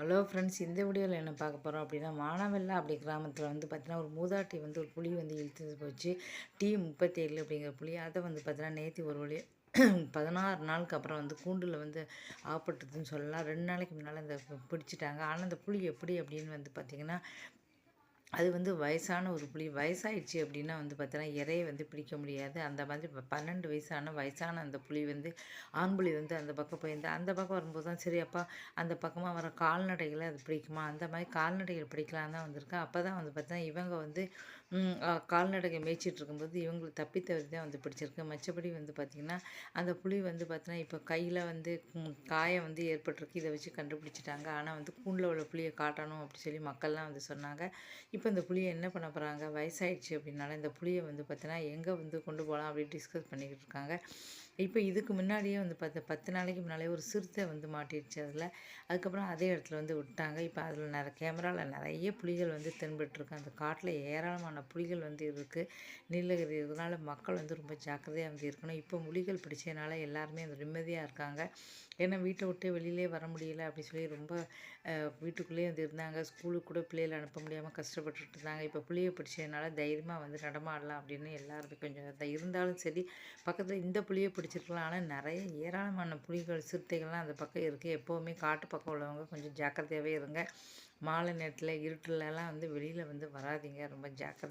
Hello friends இந்த வீடியோவில் என்ன பார்க்க போகிறோம் அப்படின்னா மானவெல்லா அப்படி கிராமத்தில் வந்து பார்த்தீங்கன்னா ஒரு மூதாட்டி வந்து ஒரு புளி வந்து இழுத்து போச்சு. டி முப்பத்தேழு அப்படிங்கிற புளி அதை வந்து பார்த்தீங்கன்னா நேற்று ஒரு வழி பதினாறு நாளுக்கு அப்புறம் வந்து கூண்டில் வந்து ஆப்பட்டுதுன்னு சொல்லலாம். ரெண்டு நாளைக்கு முன்னால் அந்த பிடிச்சிட்டாங்க. ஆனால் அந்த புளி எப்படி அப்படின்னு வந்து பார்த்திங்கன்னா அது வந்து வயசான ஒரு புலி. வயசாயிடுச்சு அப்படின்னா வந்து பார்த்தோன்னா இறையை வந்து பிடிக்க முடியாது. அந்த மாதிரி இப்போ பன்னெண்டு வயசான வயசான அந்த புலி வந்து ஆண் ஆண்புலி வந்து அந்த பக்கம் போயிருந்து அந்த பக்கம் வரும்போது தான் சரி அப்பா அந்த பக்கமாக வர கால்நடைகளை அது பிடிக்குமா? அந்த மாதிரி கால்நடைகள் பிடிக்கலாம் தான் வந்திருக்கேன் அப்போ தான் வந்து பார்த்தா இவங்க வந்து கால்நடைகள் மேய்ச்சிட்டு இருக்கும்போது இவங்களுக்கு தப்பி தவறி தான் வந்து பிடிச்சிருக்கு. மற்றபடி வந்து பார்த்திங்கன்னா அந்த புலி வந்து பார்த்தோன்னா இப்போ கையில் வந்து காயம் வந்து ஏற்பட்டிருக்கு. இதை வச்சு கண்டுபிடிச்சிட்டாங்க. ஆனால் வந்து கூண்டில் உள்ள புளியை காட்டணும் அப்படி சொல்லி மக்கள்லாம் வந்து சொன்னாங்க. இப்போ இந்த புளியை என்ன பண்ண போகிறாங்க வயசாகிடுச்சு அப்படின்னால இந்த புளியை வந்து பார்த்தீங்கன்னா எங்கே வந்து கொண்டு போகலாம் அப்படின்னு டிஸ்கஸ் பண்ணிக்கிட்டு இருக்காங்க. இப்போ இதுக்கு முன்னாடியே வந்து பார்த்து பத்து நாளைக்கு முன்னாலே ஒரு சிறுத்தை வந்து மாட்டிடுச்சு அதில். அதுக்கப்புறம் அதே இடத்துல வந்து விட்டாங்க. இப்போ அதில் நிறைய கேமராவில் நிறைய புலிகள் வந்து தென்பட்டுருக்கு. அந்த காட்டில் ஏராளமான புலிகள் வந்து இருக்குது. நீலகிரி இதனால் மக்கள் வந்து ரொம்ப ஜாக்கிரதையாக வந்து இருக்கணும். இப்போ புலிகள் பிடிச்சதுனால எல்லாருமே அந்த நிம்மதியாக இருக்காங்க. ஏன்னா வீட்டை விட்டு வெளியிலே வர முடியல அப்படின்னு சொல்லி ரொம்ப வீட்டுக்குள்ளேயே வந்து இருந்தாங்க. ஸ்கூலுக்கு கூட பிள்ளைகளை அனுப்ப முடியாமல் கஷ்டப்பட்டுட்டு இருந்தாங்க இப்போ புளியை பிடிச்சதுனால தைரியமாக வந்து நடமாடலாம் அப்படின்னு எல்லாருமே கொஞ்சம் இருந்தாலும் சரி பக்கத்தில் இந்த புளியை பிடிச்சிருக்கலாம். ஆனால் நிறைய ஏராளமான புலிகள் சிறுத்தைகள்லாம் அந்த பக்கம் இருக்குது எப்போவுமே காட்டு பக்கம் உள்ளவங்க கொஞ்சம் ஜாக்கிரதையாகவே இருங்க. மாலை நேரத்தில் இருட்டுலலாம் வந்து வெளியில் வந்து வராதிங்க. ரொம்ப ஜாக்கிரதை